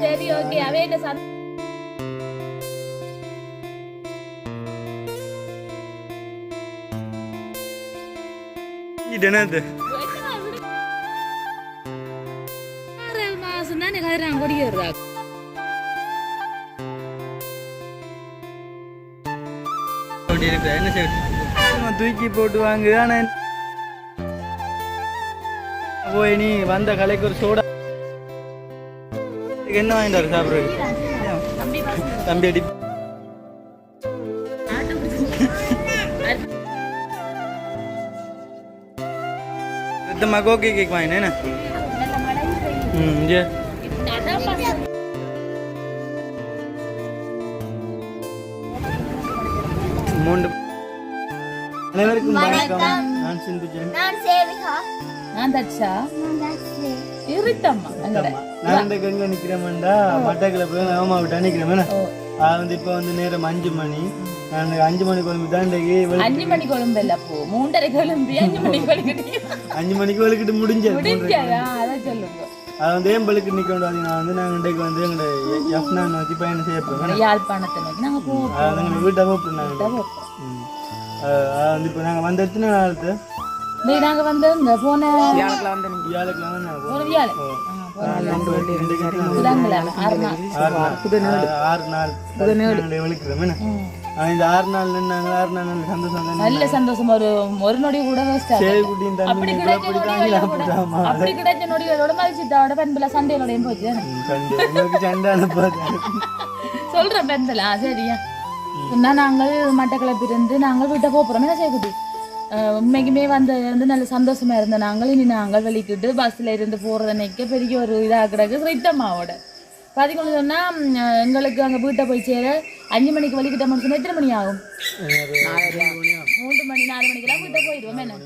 சரி ஓகே அவே என்ன சந்த என்னது? ஆறு மாசம் தானே கதிராங்க கொடிக்கிறதா அப்படி இருக்கிற என்ன செய்ய தூக்கி போட்டு வாங்கு ஆனா போய் நீ வந்த கலைக்கு ஒரு சோடா என்ன வாங்கிட்டு வர சாப்பிட்றது தம்பி பசங்க தம்பி அடி ஆட்டம் பிடிச்சி சுத்தமாக கோகே கேக் வாங்கினேன் நல்ல மழை பெய்யுது. ம் இங்கே அதான் பசங்க. மூன்று அனைவருக்கும் வணக்கம் நான் சிந்துஜன் நான் சேவிகா நான் தச்சா நான் தஸ்ரீ. இருட்டம்மா நான் எங்க நிக்கிறேன்டா மட்டக்கிழப்பு ஆமா விட்டா நிக்கிறேன் அது வந்து இப்போ வந்து நேரம் அஞ்சு மணி. அஞ்சு மணி குழம்பு தான் அஞ்சு மணி கொழும்பு இல்ல போ. மூன்றரை கொழும்பு அஞ்சு மணி கொழும்பு. அஞ்சு மணிக்கு வெளுக்கிட்டு முடிஞ்சது முடிஞ்சாதா? அதான் சொல்லுங்க. அது வந்து ஏன் பழுக்கு முடியாது நான் வந்து இன்றைக்கு வந்து எங்களோட எஃப்னான் வச்சு பயணம் செய்ய போகிறோம் யாழ்ப்பாணத்தை நோக்கி நாங்க போவோம். எங்களை வீட்டை அது வந்து இப்போ நாங்கள் வந்த எத்தனை நாளுக்கு டேய், நாங்க வந்து இந்த போன வியாழக்கிழமை நாங்கள் போன வியாழ. புதன்கிழமை ஆறு நாள் ஆறு நாள். ஆறு நாள். நாங்கள் விழுக்கிறோம் இந்த ஆறு நாள் நாங்கள் ஆறு நாள் நல்ல சந்தோஷம். ஒரு ஒரு நொடி கூட அப்படி கிடைச்ச நொடிகளோட மதிச்சிட்டாவோட பண்புல சண்டையோடையும் போச்சு சொல்றேன் பெண்தல சரியா. சொன்னா நாங்கள் மட்டக்களப்பு இருந்து நாங்கள் வீட்டை போறோம். என்ன செய்யக்குட்டி அஹ் உண்மைக்குமே வந்து வந்து நல்ல சந்தோஷமா இருந்த நாங்கள். இனி நாங்கள் வெளிக்கிட்டு பஸ்ல இருந்து போறது பெரிய ஒரு இதாக கிடக்கு ரிட்டம்மாவோட பார்த்தீங்கன்னு சொன்னா எங்களுக்கு அங்க வீட்டை போய் சேர அஞ்சு மணிக்கு வலிக்கிட்டோம்னு சொன்னா எத்தனை மணி ஆகும்? மூன்று மணி நாலு மணிக்கெல்லாம் வீட்டை போயிடுவோம் என்ன?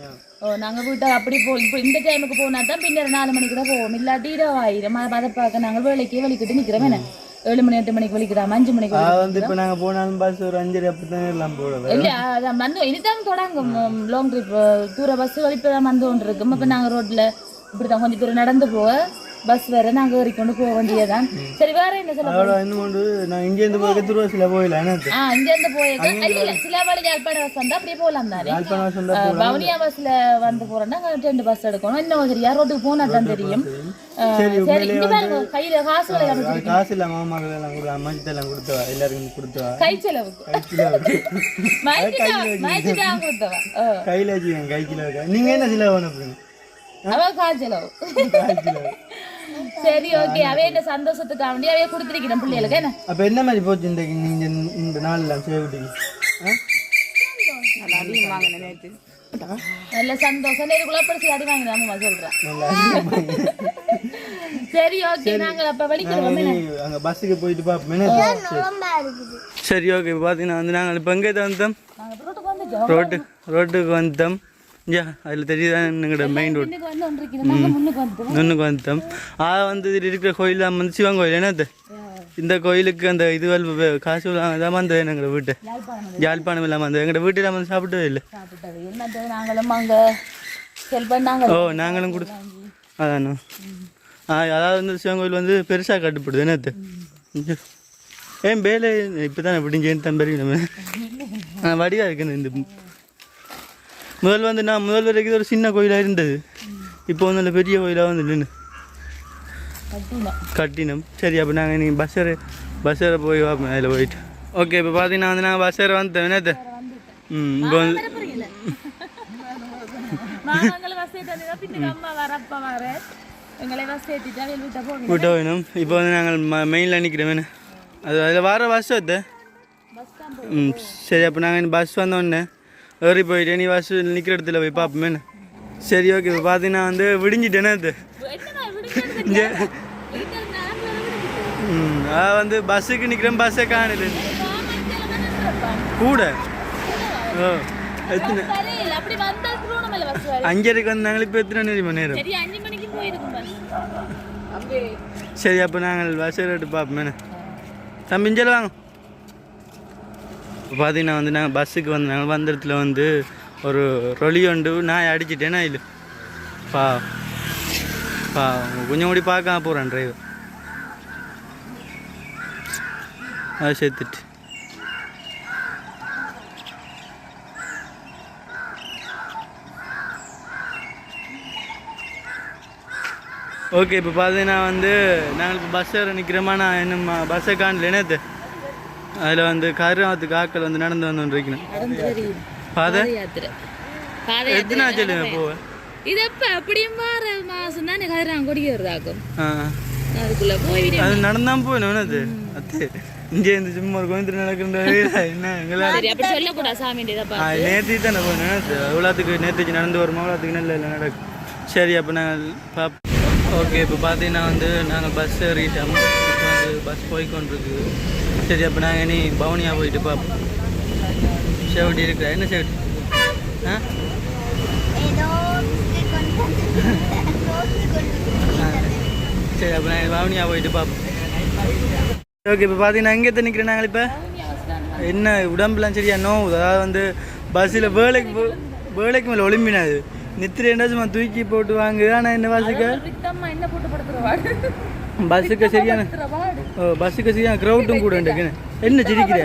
ஓ நாங்கள் வீட்டை அப்படி போ இப்போ இந்த டைமுக்கு போனா தான் பின்னர் நாலு மணிக்கு கூட போவோம். இல்லாட்டி இரவாயிரம். அதை பார்க்க நாங்கள் வேலைக்கே வலிக்கிட்டு நிற்கிறோம் என்ன? ஏழு மணி எட்டு மணிக்கு வலிக்கிறாம அஞ்சு மணிக்கு வந்து இப்போ நாங்கள் போனாலும் பஸ் ஒரு அஞ்சரை அப்படி தான் எல்லாம் போடுவேன் இல்ல அதான் வந்து இனிதான் தொடங்கும். லாங் ட்ரிப் தூர பஸ் வலிப்பு தான் வந்து கொண்டு இருக்கும். அப்போ நாங்கள் ரோட்ல இப்படிதான் கொஞ்சம் தூரம் நடந்து போக பஸ் வேற நாங்க ஏறிக்கொண்டு போக வேண்டியதான் சரி வேற என்ன சொல்ல இன்னும் நான் இங்கேருந்து போய் திருவாசியில் போயிடல என்ன ஆ இங்க இருந்து போயிருக்க இல்ல சில வழி யாழ்ப்பாண பஸ் வந்தா அப்படியே போகலாம் தானே? வவுனியா பஸ்ல வந்து போறோம்னா ரெண்டு பஸ் எடுக்கணும். இன்னும் சரியா ரோட்டுக்கு போனா தான் தெரியும். இங்க கையில அமைச்சிருக்கேன் காசு இல்லை மாமாக்கள் எல்லாம் கொடு அம்மாச்சிட்டெல்லாம் கொடுத்தவா எல்லாருக்கும் கொடுத்தவா கை செலவுக்கு. கையில் வச்சுக்கேன் கைக்கில வைக்க நீங்கள் என்ன சில அனுப்புங்க அவ கால் செலவு. சரி ஓகே அவ என்ன சந்தோஷத்துக்காக வேண்டி அவைய கொடுத்துருக்கிறேன் பிள்ளைகளுக்கு என்ன? அப்போ என்ன மாதிரி போச்சு இந்த இந்த நாளில் சேவட்டிக்கு நல்ல சந்தோஷம். நேருக்குள்ள படிச்சு அடி வாங்கினாம சொல்றேன் நல்லா சரி ஓகே நாங்கள் அப்ப வலிக்கிறோம் அங்கே பஸ்ஸுக்கு போயிட்டு இருக்குது? சரி ஓகே பார்த்தீங்கன்னா வந்து நாங்கள் இப்போ எங்கே வந்துட்டோம். ரோட்டு ரோட்டுக்கு வந்தோம். யா அதில் தெரியுதான் எங்களோட மெயின் ரோடு முன்னுக்கு வந்துட்டோம். ஆ வந்து இருக்கிற கோயில் தான் வந்து சிவன் கோயில். என்னது? இந்த கோயிலுக்கு அந்த இதுவல் வே- காசு தான் வந்தது எங்களோட வீட்டு? யாழ்ப்பாணம். இல்லாமல் வந்தது. எங்களோட வீட்டில் வந்து சாப்பிட்டதே இல்லை. நாங்களும் அங்க ஓ நாங்களும் கொடு அதானோ. ஆ அதாவது வந்து சிவன் கோயில் வந்து பெருசாக கட்டுப்படுது. என்னது? ஏன் வேலை இப்போ தான் எப்படின்னு தம்பி நம்ம. ஆ வடிவாக இருக்குது இந்த முதல் வந்து நான் முதல் வரைக்கும் ஒரு சின்ன கோயிலாக இருந்தது. இப்போ வந்து நல்ல பெரிய கோயிலாக வந்து நின்று கட்டினோம். சரி அப்போ நாங்கள் நீங்கள் பஸ் ஏற பஸ் ஏற போய் பார்ப்போம் அதில் போயிட்டு. ஓகே இப்போ பார்த்தீங்கன்னா வந்து நாங்கள் பஸ் ஏற வந்துட்டோம் என்னது? ம் இப்போ வந்து வீட்டை போயிடும் இப்போ வந்து நாங்கள் மெயினில் நிற்கிறோம் அது அதில் வர பஸ் ஸ்டாண்ட் ம் சரி அப்போ நாங்கள் பஸ் வந்தோடனே ஏறி போயிட்டு நீ பஸ் நிற்கிற இடத்துல போய் பார்ப்போமே. என்ன சரி ஓகே இப்போ பார்த்தீங்கன்னா வந்து விடிஞ்சிட்டேனே அது. வந்து பஸ்ஸுக்கு நிற்கிறேன் பஸ்ஸை காணல. கூட? ஓ எத்தனை? அஞ்சரைக்கு வந்தாங்களே இப்போ எத்தனை மணி நேரம்? சரி அப்போ நாங்கள் பஸ் ஏறிட்டு பார்ப்போமே. தம்பி இஞ்சல் வாங்க. இப்போ பார்த்தீங்கன்னா வந்து நாங்கள் பஸ்ஸுக்கு வந்தாங்க வந்த இடத்துல வந்து ஒரு ரொலி உண்டு நான் அடிச்சிட்டேன்னா இல்லை. பா பா கொஞ்சம் கூடி பார்க்க போகிறேன் டிரைவர் அதை சேர்த்துட்டு ஓகே இப்போ பார்த்தீங்கன்னா வந்து நாங்கள் இப்போ பஸ் ஏற நிற்கிறோமா நான் இன்னும் பஸ்ஸை காணல என்னது? அதில் வந்து கருவாத்துக்கு ஆட்கள் வந்து நடந்து வந்து தெரியும் பாதை? எத்தனை சொல்லுங்க போவ? இது எப்ப? அப்படியும் மாற மாசம் தானே கதிராங்க கொடிக்க வருதாக்கும். அதுக்குள்ள போய் அது நடந்தான் போகணும் அது இங்கே இந்த சும்மா ஒரு கோயம்புத்தூர் நடக்கின்ற என்ன? எங்களால்? சரி அப்படி சொல்லக்கூடாது சாமி நேற்று தானே போகணும் எவ்வளோத்துக்கு நேற்றுக்கு நடந்து வருமா? அவ்வளோத்துக்கு நல்ல இல்லை நடக்கும். சரி அப்போ நாங்கள் பாப் ஓகே இப்போ பார்த்தீங்கன்னா வந்து நாங்கள் பஸ் ஏறிட்டோம். இப்போ வந்து பஸ் போய்க்கொண்டிருக்குது. சரி அப்போ நாங்கள் இனி பவுனியா போயிட்டு பார்ப்போம் சேவட்டி இருக்கிறா என்ன சேவட்டி? ஆ. சரி அப்போ நாங்கள் பவுனியா போயிட்டு பார்ப்போம் ஓகே இப்போ பார்த்தீங்கன்னா எங்கே நிற்கிறேன் நாங்கள் இப்போ? என்ன உடம்புலாம் சரியா? நோவுது அதாவது வந்து பஸ்ஸில் வேலைக்கு போ- வேலைக்கு மேலே ஒளிம்பினாது. நித்திரை என்ன சும்மா தூக்கி போட்டு வாங்கு. ஆனால் என்ன பஸ்ஸுக்கு பஸ்ஸுக்கு சரியான ஓ பஸ்ஸுக்கு சரியான க்ரௌட்டும் கூட உண்டு என்ன சிரிக்கிற?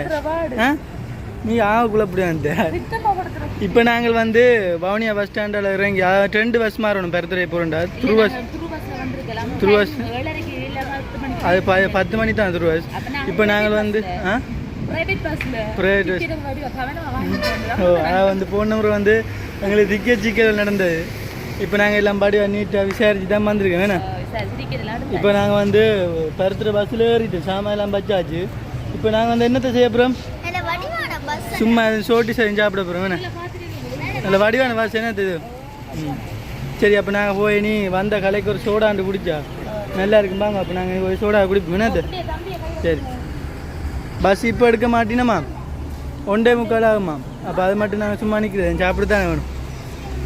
நீ ஆகுக்குள்ள அப்படி வந்த. இப்போ நாங்கள் வந்து வவுனியா பஸ் ஸ்டாண்டில் இறங்கி ரெண்டு பஸ் மாறணும் பெருத்துறை போகிறோம்டா த்ரூ பஸ் துரு அது ப பத்து மணி தான் த்ரூ பஸ் இப்போ நாங்கள் வந்து ஆ? Private bus. ஓ அதாவது வந்து போன முறை வந்து எங்களுக்கு திக்க சிக்கல் நடந்தது. இப்போ நாங்கள் எல்லாம் படி நீட்டாக விசாரிச்சு தான் வந்திருக்கோம். வேணா இப்போ நாங்கள் வந்து பருத்துற பஸ்ஸில் ஏறிட்டோம் சாமான் எல்லாம் பச்சாச்சு இப்போ நாங்கள் வந்து என்னத்தை செய்ய போகிறோம் நல்ல வடிவான பஸ் சும்மா சோட்டி செஞ்சு சாப்பிட போகிறோம் வேணா நல்ல வடிவான பஸ் என்னது இது சரி அப்போ நாங்கள் போய் நீ வந்த கலைக்கு ஒரு சோடாண்டு குடிச்சா. நல்லா இருக்கும்பாங்க அப்போ நாங்கள் ஒரு சோடா குடிப்போம் என்னது? சரி. பஸ் இப்போ எடுக்க மாட்டினம்மா. ஒன்றே முக்கால் ஆகுமா அப்போ அது மட்டும் நாங்கள் சும்மா நிற்கிறேன் சாப்பிட தானே வேணும்.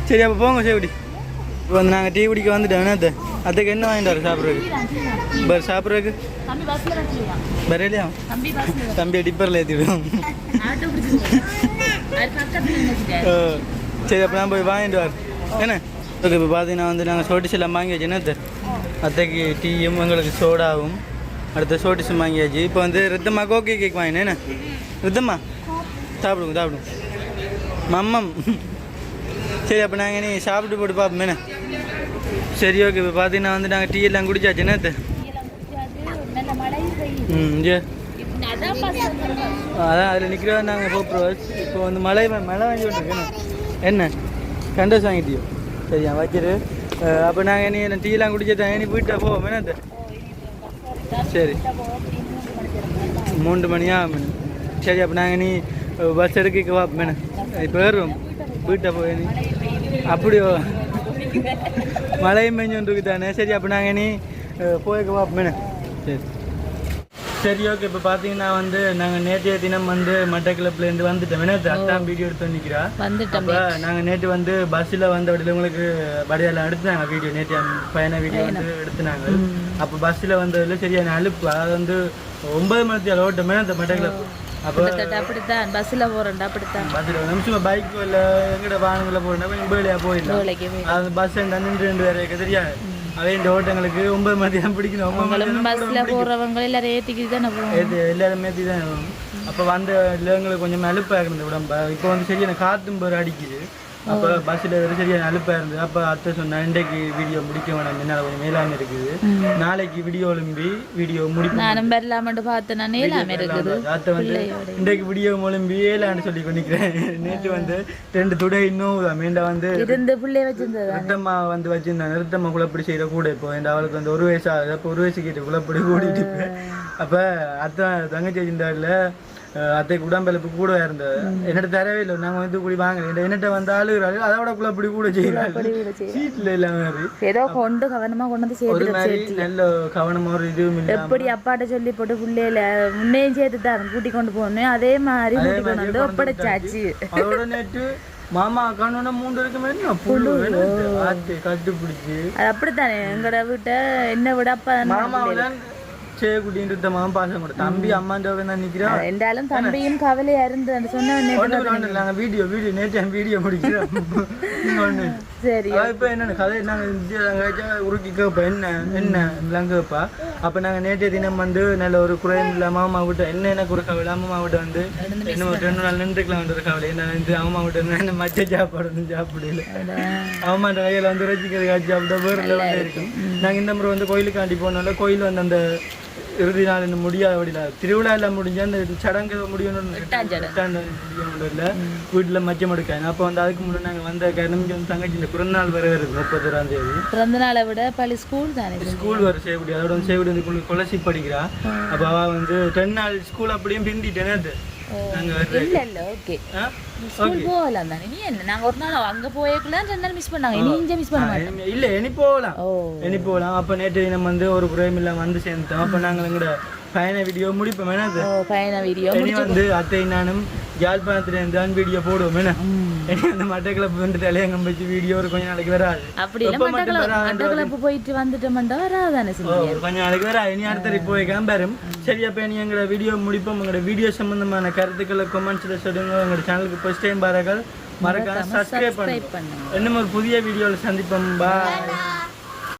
சரி அப்போ போங்க சேவடி. இப்போ வந்து நாங்கள் டீ குடிக்க வந்துட்டோம். என்னது? அதுக்கு என்ன வாங்கிட்டு வர சாப்பிட்றதுக்கு? பர் சாப்பிட்றதுக்கு? பரலையா தம்பி டிப்பரில் நின்னுக்கிட்டேன் சரி அப்போ நான் போய் வாங்கிட்டு வரேன். என்ன? ஓகே இப்போ பார்த்தீங்கன்னா வந்து நாங்கள் சோட்டிஸ் எல்லாம் வாங்கியாச்சு என்னது? அத்தைக்கு டீயும் எங்களுக்கு சோடாவும் அடுத்த சோட்டிஸும் வாங்கியாச்சு இப்போ வந்து ரித்தம்மா கோகே கேக் வாங்கினேன். என்ன? ரித்தம்மா சாப்பிடுங்க சாப்பிடுங்க. மம்மம். சரி அப்போ நாங்கள் நீ சாப்பிட்டு போட்டு பார்ப்போம் என்ன? சரி ஓகே இப்போ பார்த்தீங்கன்னா வந்து நாங்கள் டீ எல்லாம் குடிச்சாச்சு. என்னது? ம் அதான் அதில் நிற்கிறதா நாங்கள் போகிறோம் இப்போ வந்து மழை மழை வாங்கி விட்டுருக்கேன் என்ன? கண்டஸ் வாங்கிட்டியோ? சரியா வச்சிரு அப்போ நாங்கள் நீ என்ன டீலாம் குடிச்சதான் இனி வீட்டை போவோம். என்னது? சரி. மூன்று மணியா சரி அப்போ நாங்கள் நீ பஸ் எடுக்க வா மேடம் இப்போ ஏறுவோம். வீட்டை போய் நீ அப்படியோ. மழையும் பெஞ்சு தானே. சரி அப்போ நாங்கள் நீ போய்க்க மேன சரி. சரி ஓகே இப்போ பார்த்தீங்கன்னா வந்து நாங்கள் நேற்றைய தினம் வந்து மட்டக்கிளப்புலேருந்து வந்துட்டோம். வினோத் அத்தான் வீடியோ எடுத்து நிற்கிறா வந்துட்டோம் அப்போ நாங்கள் நேற்று வந்து பஸ்ஸில் வந்த வழியில் உங்களுக்கு வடியெல்லாம் எடுத்துனாங்க வீடியோ நேற்று பயண வீடியோ வந்து எடுத்துனாங்க. அப்போ பஸ்ஸில் வந்ததில் சரியான அலுப்பு. அதாவது வந்து ஒன்பது மணிக்கு ஓட்டம். அந்த மட்டக்கிளப்பு? அப்போ அப்படித்தான் பஸ்ல போறேன்டா அப்படித்தான். பஸ்ஸில் நிமிஷம் பைக் இல்லை எங்கட வாகனங்களில் போகிறோம்னா கொஞ்சம் போயிடலாம். வேலைக்கு அது பஸ் நின்று ரெண்டு பேர் தெரியாது அதே இந்த ஓட்டங்களுக்கு ஒன்பது மணி தான் பிடிக்கணும். ஒன்பது எல்லாரும் ஏத்திக்கிட்டு தானே அப்போ வந்த இல்லைங்களுக்கு கொஞ்சம் அலுப்பாக இருந்தது உடம்பு. இப்போ வந்து சரியான காற்றும் பேர் அடிக்குது. அப்போ பஸ்ஸில் சரியான அலுப்பாக இருந்தது. அப்போ அத்தை சொன்னேன் இன்றைக்கு வீடியோ முடிக்க வேணாம். என்னால் கொஞ்சம் மேலாமல் இருக்குது. நாளைக்கு வீடியோ ஒழும்பி வீடியோ முடிப்போம் நானும் பெறலாமட்டு பார்த்தேன் நேலாம இருக்குது. அத்தை வந்து இன்றைக்கு வீடியோ ஒழும்பி ஏலான்னு சொல்லி கொண்டிக்கிறேன் நேற்று வந்து ரெண்டு துடை இன்னும் மீண்ட வந்து இருந்து பிள்ளை வச்சிருந்தது? நிறுத்தம்மா வந்து வச்சிருந்தேன் நிறுத்தம்மா குழப்படி செய்கிற கூட இப்போ இந்த அவளுக்கு வந்து ஒரு வயசு ஆகுது. அப்போ ஒரு வயசு கிட்ட குழப்படி கூட்டிட்டு இருப்பேன் அப்போ அத்தை தங்கச்சி வச்சிருந்தாருல அத்தைக்கு உடம்பெலுப்பு கூட இருந்தது. என்னட்ட தரவே இல்லை. நாங்கள் வந்து கூடி வாங்கல. என்னட்ட வந்து அழுகிறாரு. அதோட குழப்படி கூட செய்கிறாரு சீட்டில் இல்லாம மாதிரி. ஏதோ கொண்டு கவனமா கொண்டு வந்து சேர்த்து மாதிரி நல்ல கவனமா ஒரு இதுவும் இல்லை எப்படி அப்பாட்ட சொல்லி போட்டு பிள்ளையில முன்னையும் சேர்த்து தான் கூட்டி கொண்டு போகணும் அதே மாதிரி கூட்டி கொண்டு வந்து ஒப்படைச்சாச்சு. அதோட நேற்று மாமா அக்கானோட மூன்று இருக்குமே புழு. ஆத்து கட்டுப்பிடிச்சு. அது அப்படித்தானே? எங்களோட வீட்டை என்ன விட அப்பா மாமாவெல்லாம் செய்யக்கூடியன்ற மாமா பாசம் கூட தம்பி அம்மான்ற தான் நிற்கிறான் என்றாலும் தம்பியும் கவலையா இருந்து சொன்ன ஒன்று நாங்கள் வீடியோ வீடியோ நேற்று வீடியோ முடிக்கிறோம் சரி இப்ப என்ன கதை நாங்க இந்தியா உருக்கி கேட்போம் என்ன என்ன இதெல்லாம் கேட்பா அப்ப நாங்க நேற்றைய தினம் வந்து நல்ல ஒரு குறையும் இல்லாம அம்மா விட்டு என்ன என்ன குறை கவலை அம்மா விட்டு வந்து என்ன ரெண்டு நாள் நின்றுக்கலாம் வந்து கவலை என்ன வந்து அம்மா விட்டு என்ன மச்ச சாப்பாடு சாப்பிடல அம்மா அந்த கையில வந்து ரசிக்கிறது காட்சி சாப்பிட்டா வேற இருக்கும் நாங்க இந்த முறை வந்து கோயிலுக்காண்டி போனால கோயில் வந்து அந்த இறுதி நாள் இன்னும் முடியாத வழியில திருவிழா எல்லாம் முடிஞ்சு அந்த சடங்கு முடியணும்னு இல்லை வீட்டில் மச்சம் எடுக்காங்க அப்போ வந்து அதுக்கு முன்னாடி நாங்கள் வந்த இங்க வந்து தங்கச்சி இந்த பிறந்தநாள் வர வருது முப்பத்தொராம் தேதி. பிறந்த நாளை விட பள்ளி ஸ்கூல் தானே ஸ்கூல் வர செய்யப்படி அதோட வந்து செய்யப்படி வந்து கொலசி படிக்கிறா. அப்போ அவள் வந்து ரெண்டு நாள் ஸ்கூல் அப்படியே பிந்திட்டேனே அது. நாங்கள் வர்ற இல்ல இல்ல ஓகே ஸ்கூல் போகலாம் தானே? நீ என்ன நாங்க ஒரு நாள் அங்க போயக்குள்ள ரெண்டு மிஸ் பண்ணாங்க. இனி இங்க மிஸ் பண்ண மாட்டோம். இல்லை இனி போகலாம். ஓ. இனி போகலாம். அப்போ நேற்று தினம் வந்து ஒரு குறையும் இல்லாமல் வந்து சேர்ந்துட்டோம். அப்போ நாங்கள் எங்கட பயண வீடியோ முடிப்போம். என்னது ஓ பயண வீடியோ இனி வந்து அத்தை நானும் யாழ்ப்பாணத்துல தான் வீடியோ போடுவோம். என்ன? இனி அந்த மட்டக்கிழப்பு வந்து தலையங்கம் வச்சு வீடியோ ஒரு கொஞ்ச நாளைக்கு வராது. அப்படி இல்ல மட்டும் மட்டக்களப்பு மட்டக்களப்பு போயிட்டு வந்துட்டோம்டா வராதானே ஓ, சொல்லி ஒரு கொஞ்ச நாளைக்கு வர இனி அடுத்த போய் கேம்பரும் சரி அப்போ நீ எங்களோட வீடியோ முடிப்போம். உங்களோட வீடியோ சம்பந்தமான கருத்துக்களை கமெண்ட்ஸில் சொல்லுங்க. உங்களோட சேனலுக்கு ஃபர்ஸ்ட் டைம் பாருங்கள் மறக்காம சப்ஸ்கிரைப் பண்ணுங்க. பண்ணுங்க. இன்னும் ஒரு புதிய வீடியோவில் சந்திப்போம். பாய்